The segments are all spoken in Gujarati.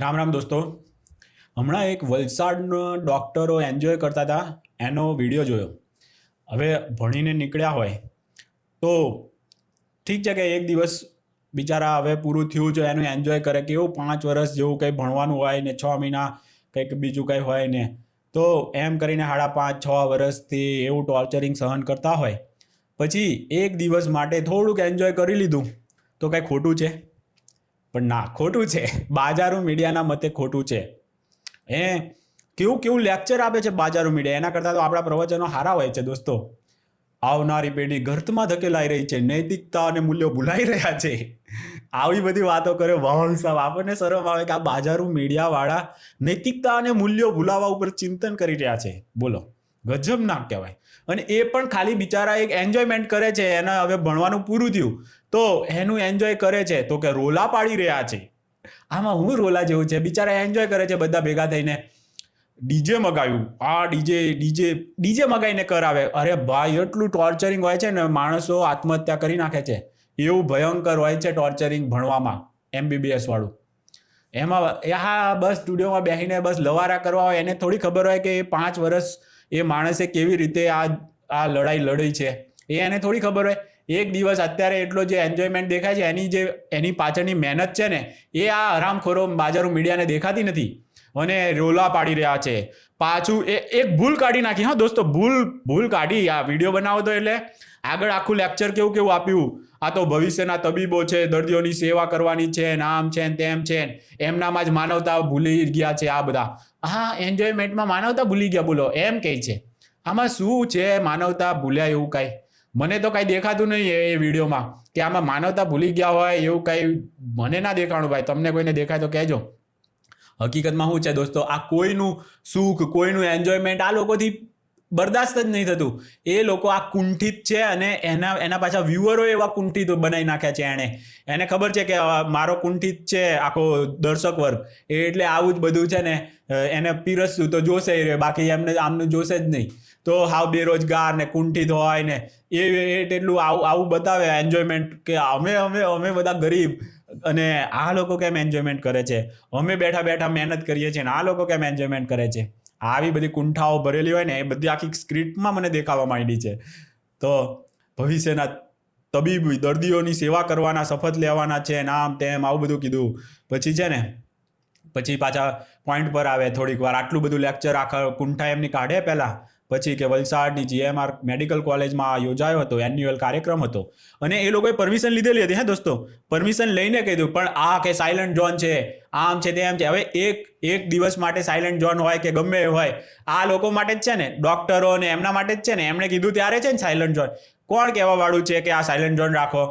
રામ રામ દોસ્તો. હમણાં એક વલસાડનો ડૉક્ટરો એન્જોય કરતા હતા, એનો વીડિયો જોયો. હવે ભણીને નીકળ્યા હોય, તો ઠીક છે કે એક દિવસ બિચારા હવે પૂરું થયું છે, એનું એન્જોય કરે કેવું પાંચ વર્ષ જેવું કંઈ ભણવાનું હોય ને છ મહિના કંઈક બીજું કંઈ હોય ને, તો એમ કરીને સાડા પાંચ, છ વર્ષથી એવું ટોર્ચરિંગ સહન કરતા હોય. પછી એક દિવસ માટે થોડુંક એન્જોય કરી લીધું. તો કાંઈ ખોટું છે? પણ ના, ખોટું છે. બાજારું મીડિયાના મતે ખોટું છે. એ કેવું કેવું લેક્ચર આપે છે બાજારું મીડિયા? એના કરતાં તો આપણા પ્રવચનો સારા હોય છે દોસ્તો. આવનારી પેઢી ગર્તમાં ધકેલાઈ રહી છે, નૈતિકતા અને મૂલ્યો ભૂલાઈ રહ્યા છે. આવી બધી વાતો કરે વાહન સાહેબ. આપણને શરમ આવે કે આ બાજારું મીડિયાવાળા નૈતિકતા અને મૂલ્યો ભૂલાવા ઉપર ચિંતન કરી રહ્યા છે. બોલો, ગજબ ના કહેવાય. અને એ પણ ખાલી બિચારા એક એન્જોયમેન્ટ કરે છે, એને હવે ભણવાનું પૂરું થયું. તો એનું એન્જોય કરે છે. તો કે રોલા પાડી રહ્યા છે. આમાં હું રોલા જેવું છે? બિચારા એન્જોય કરે છે બધા ભેગા થઈને. ડીજે મગાવ્યું. આ ડીજે ડીજે ડીજે મગાવીને કરાવે. અરે ભાઈ, એટલું ટોર્ચરિંગ હોય છે ને, માણસો આત્મહત્યા કરી નાખે છે. એવું ભયંકર હોય છે ટોર્ચરિંગ ભણવામાં એમબીબીએસ વાળું. એમાં હા બસ સ્ટુડિયોમાં બેસીને બસ લવારા કરવા હોય, એને થોડી ખબર હોય કે પાંચ વર્ષ એ માણસે કેવી રીતે આ આ લડાઈ લડી છે? એ એને થોડી ખબર હોય. એક દિવસ અત્યારે એટલો જે એન્જોયમેન્ટ દેખાય છે, એની જે, એની પાછળની મહેનત છે ને, એ આ હરામખોરો બાજારો મીડિયાને દેખાતી નથી અને રોલા પાડી રહ્યા છે. પાછું એ, એક ભૂલ કાઢી નાખી. હા, દોસ્તો, ભૂલ ભૂલ કાઢી. આ વીડિયો બનાવો તો એટલે આગળ આખું લેક્ચર કેવું કેવું આપ્યું? આ તો ભવિષ્યના તબીબો છે, દર્દીઓની સેવા કરવાની છે ને આમ છે તેમ છે એમનામાં જ માનવતા ભૂલી ગયા છે આ બધા. હા એન્જોયમેન્ટમાં માનવતા ભૂલી ગયા, બોલો. એમ કહે છે. આમાં શું છે માનવતા ભૂલ્યા એવું કાંઈ? મને તો કાંઈ દેખાતું નહીં એ વિડીયોમાં કે આમાં માનવતા ભૂલી ગયા હોય એવું કાંઈ મને ના દેખાણું ભાઈ. તમને કોઈને દેખાય તો કહેજો. હકીકતમાં શું છે દોસ્તો? આ કોઈનું સુખ, કોઈનું એન્જોયમેન્ટ આ લોકોથી બરદાસ્ત જ નહીં થતું. એ લોકો આ કુંઠિત છે અને એના એના પાછા વ્યુઅરો એવા કુંઠિત બનાવી નાખ્યા છે એણે. એને ખબર છે કે મારો કુંઠિત છે આખો દર્શક વર્ગ. એટલે આવું જ બધું છે ને એને પીરસતું તો જોશે રે બાકી એમને, આમનું જોશે જ નહીં. તો હાવ બેરોજગાર ને કુંઠિત હોય ને, એ એટલું આવું આવું બતાવે એન્જોયમેન્ટ કે, અમે અમે અમે બધા ગરીબ. અને આ લોકો કેમ એન્જોયમેન્ટ કરે છે? અમે બેઠા બેઠા મહેનત કરીએ છીએ ને, આ લોકો કેમ એન્જોયમેન્ટ કરે છે? આવી બધી કુંઠાઓ ભરેલી હોય ને, એ બધી આખી સ્ક્રિપ્ટમાં મને દેખાવા માંડી છે. તો ભવિષ્યના તબીબ દર્દીઓની સેવા કરવાના, શપથ લેવાના છે નામ તેમ આવું બધું કીધું. પછી છે ને, પછી પાછા પોઈન્ટ પર આવે થોડીક વાર. આટલું બધું લેક્ચર આખા કુંઠા એમની કાઢે પહેલાં? પછી કે વલસાડની જીએમઆર મેડિકલ કોલેજમાં યોજાયો હતો એન્યુઅલ કાર્યક્રમ હતો. અને એ લોકોએ પરમિશન લીધેલી હતી, હે દોસ્તો? પરમિશન લઈને કીધું પણ આ કે સાયલન્ટ ઝોન છે, આમ છે તેમ છે. હવે એક એક દિવસ માટે સાયલન્ટ ઝોન હોય કે ગમે એ હોય, આ લોકો માટે જ છે ને ડોક્ટરો ને એમના માટે જ છે ને, એમણે કીધું ત્યારે છે ને સાયલન્ટ ઝોન કોણ કહેવા વાળું છે કે આ સાયલન્ટ ઝોન રાખો?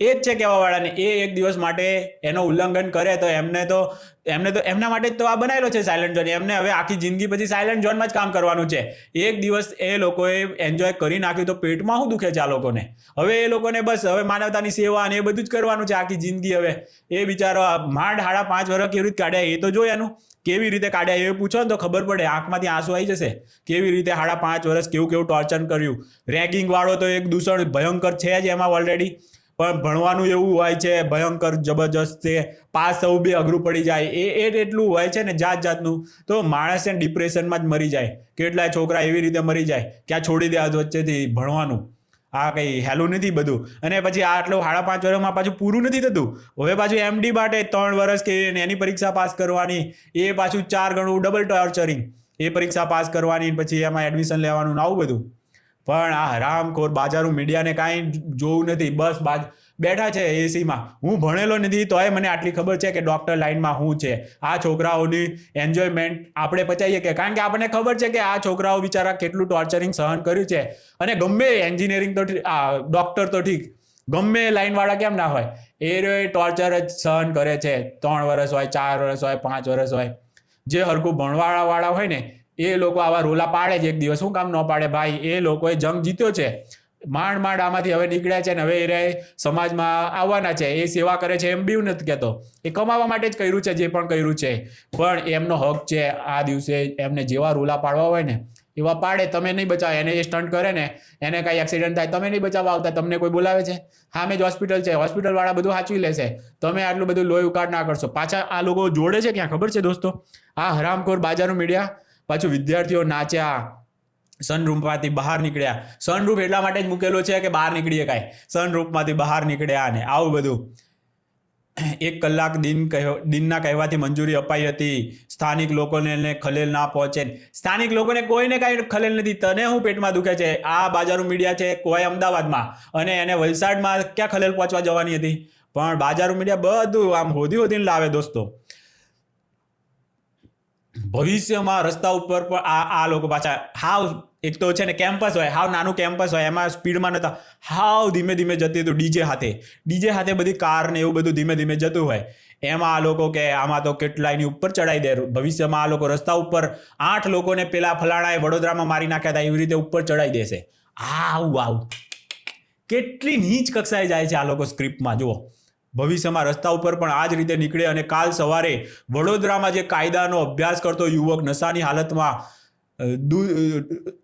એ જ છે કહેવાવાળાને, એ એક દિવસ માટે એનો ઉલ્લંઘન કરે તો એમને તો એમને તો, એમના માટે જ તો આ બનાવેલો છે સાયલન્ટ ઝોન એમને હવે આખી જિંદગી પછી સાયલન્ટ ઝોનમાં જ કામ કરવાનું છે. એક દિવસ એ લોકોએ એન્જોય કરી નાખ્યું તો પેટમાં શું દુખે છે આ લોકોને? હવે એ લોકોને બસ હવે માનવતાની સેવા અને એ બધું જ કરવાનું છે આખી જિંદગી હવે. એ બિચારો માંડ હાડા પાંચ વર્ષ કેવી રીતે કાઢ્યા એ તો જો એનું કેવી રીતે કાઢ્યા એ પૂછો ને તો ખબર પડે, આંખમાંથી આંસુ આવી જશે. કેવી રીતે હાડા પાંચ વર્ષ કેવું કેવું ટોર્ચર કર્યું. રેગિંગ વાળો તો એક દૂષણ ભયંકર છે જ એમાં ઓલરેડી પણ ભણવાનું એવું હોય છે, ભયંકર જબરજસ્ત છે, પાસ થવું બી અઘરું પડી જાય. એ એ એટલું હોય છે ને જાત જાતનું. તો માણસ એને ડિપ્રેશનમાં જ મરી જાય. કેટલાય છોકરા એવી રીતે મરી જાય ક્યાં છોડી દે વચ્ચેથી ભણવાનું. આ કંઈ હેલું નથી બધું. અને પછી આ આટલું સાડા પાંચ વર્ષમાં પાછું પૂરું નથી થતું. હવે પાછું એમડી માટે ત્રણ વર્ષ કે એની પરીક્ષા પાસ કરવાની. એ પાછું ચાર ગણું ડબલ ટોર્ચરિંગ એ પરીક્ષા પાસ કરવાની પછી એમાં એડમિશન લેવાનું આવું બધું. પણ આ હરામખોર બાજારું મીડિયાને કાંઈ જોવું નથી. બસ બાજ બેઠા છે એસીમાં. હું ભણેલો નથી, તોય મને આટલી ખબર છે કે ડૉક્ટર લાઇનમાં શું છે. આ છોકરાઓની એન્જોયમેન્ટ આપણે પચાવીએ કે, કારણ કે આપણને ખબર છે કે આ છોકરાઓ બિચારા કેટલું ટોર્ચરિંગ સહન કર્યું છે. અને ગમે એન્જિનિયરિંગ તો આ ડૉક્ટર તો ઠીક. ગમે લાઇનવાળા કેમ ના હોય. એ ટોર્ચર જ સહન કરે છે. ત્રણ વર્ષ હોય, ચાર વર્ષ હોય, પાંચ વર્ષ હોય. જે હરકું ભણવાળાવાળા હોય ને એ લોકો આવા રોલા પાડે છે. એક દિવસ શું કામ ન પાડે? ભાઈ, એ લોકોએ જંગ જીત્યો છે. માંડ માંડ આમાંથી હવે નીકળ્યા છે ને હવે એ સમાજમાં આવવાના છે. એ સેવા કરે છે. એમ બી નથી કહેતો. એ કમાવા માટે જ કર્યું છે, જે પણ કર્યું છે. પણ એમનો હક છે આ દિવસે એમને જેવા રોલા પાડવા હોય ને, એવા પાડે. તમે નહીં બચાવો. એને જે સ્ટન્ટ કરે ને, એને કાંઈ એક્સિડન્ટ થાય, તમે નહીં બચાવવા આવતા. તમને કોઈ બોલાવે છે? હા મેં જ હોસ્પિટલ છે. હોસ્પિટલવાળા બધું સાચવી લેશે. તમે આટલું બધું લોહી ઉકાળ ના કરશો. પાછા આ લોકો જોડે છે ક્યાં? ખબર છે દોસ્તો? આ હરામખોર બાજારનું મીડિયા પાછું વિદ્યાર્થીઓ નાચ્યા સનરૂફમાંથી બહાર નીકળ્યા. સનરૂફ એટલા માટે જ મૂકેલો છે કે બહાર નીકળીએ કાંઈ સનરૂફમાંથી બહાર નીકળ્યા અને આવું બધું. એક કલાક દિન કહ્યો દિનના કહેવાથી મંજૂરી અપાઈ હતી. સ્થાનિક લોકોને ખલેલ ના પહોંચે. સ્થાનિક લોકોને કોઈને કાંઈ ખલેલ નથી. તને હું પેટમાં દુખે છે? આ બાજારું મીડિયા છે, કોઈ અમદાવાદમાં? અને એને વલસાડમાં ક્યાં ખલેલ પહોંચવા જવાની હતી? પણ બાજારું મીડિયા બધું આમ હોધી હોધીને લાવે દોસ્તો. ભવિષ્યમાં રસ્તા ઉપર પણ આ આ લોકો પાછા હાવ એક તો છે ને કેમ્પસ હોય, હાવ નાનું કેમ્પસ હોય, એમાં સ્પીડમાં નતા, હાવ ધીમે ધીમે જતી હતું ડીજે હાથે. ડીજે હાથે બધી કાર ને એવું બધું ધીમે ધીમે જતું હોય. એમાં આ લોકો કે આમાં તો કેટલાયની ઉપર ચડાઈ દે. ભવિષ્યમાં આ લોકો રસ્તા ઉપર આઠ લોકોને પેલા ફલાણાએ વડોદરામાં મારી નાખ્યા હતા, એવી રીતે ઉપર ચડાઈ દેશે. આવું આવું કેટલી નીચ કક્ષાએ જાય છે આ લોકો સ્ક્રિપ્ટમાં જુઓ. ભવિષ્યમાં રસ્તા ઉપર પણ આ જ રીતે નીકળે અને કાલ સવારે વડોદરામાં જે કાયદાનો અભ્યાસ કરતો યુવક નશાની હાલતમાં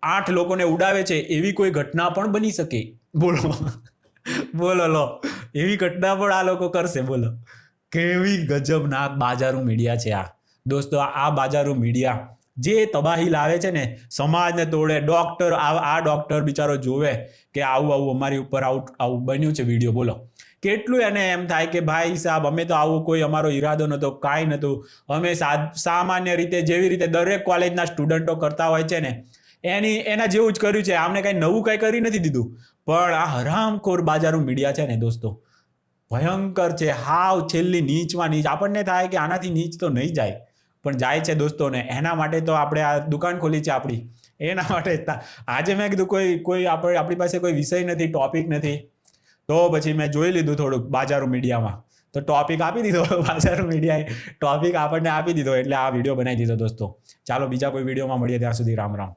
આઠ લોકોને ઉડાવે છે, એવી કોઈ ઘટના પણ બની શકે? બોલો. બોલો લો. એવી ઘટના પણ આ લોકો કરશે, બોલો. કેવી ગજબનાક બાજારું મીડિયા છે આ. દોસ્તો, આ બાજારું મીડિયા જે તબાહી લાવે છે ને, સમાજને તોડે. ડોક્ટર, આ ડોક્ટર બિચારો જોવે કે આવું આવું અમારી ઉપર આવું આવું બન્યું છે વીડિયો, બોલો. કેટલું એને એમ થાય કે ભાઈ સાહેબ, અમે તો આવું કોઈ અમારો ઈરાદો નહોતો, કાંઈ નહોતું. અમે સામાન્ય રીતે જેવી રીતે દરેક કોલેજના સ્ટુડન્ટો કરતા હોય છે ને, એની, એના જેવું જ કર્યું છે. આમને કાંઈ નવું કાંઈ કરી નથી દીધું. પણ આ હરામખોર બાજારું મીડિયા છે ને દોસ્તો. ભયંકર છે. હાવ છેલ્લી નીચમાં નીચ. આપણને થાય કે આનાથી નીચ તો નહીં જાય. પણ જાય છે દોસ્તોને એના માટે તો આપણે આ દુકાન ખોલી છે આપણી. એના માટે આજે મેં કીધું કોઈ કોઈ આપણે આપણી પાસે કોઈ વિષય નથી ટોપિક નથી. તો પછી મેં જોઈ લીધું થોડુંક બાજારું મીડિયામાં. તો ટોપિક આપી દીધો, બાજારો મીડિયાએ ટોપિક આપણને આપી દીધો, એટલે આ વીડિયો બનાવી દીધો દોસ્તો. ચાલો બીજા કોઈ વિડીયોમાં મળીએ ત્યાં સુધી રામ રામ.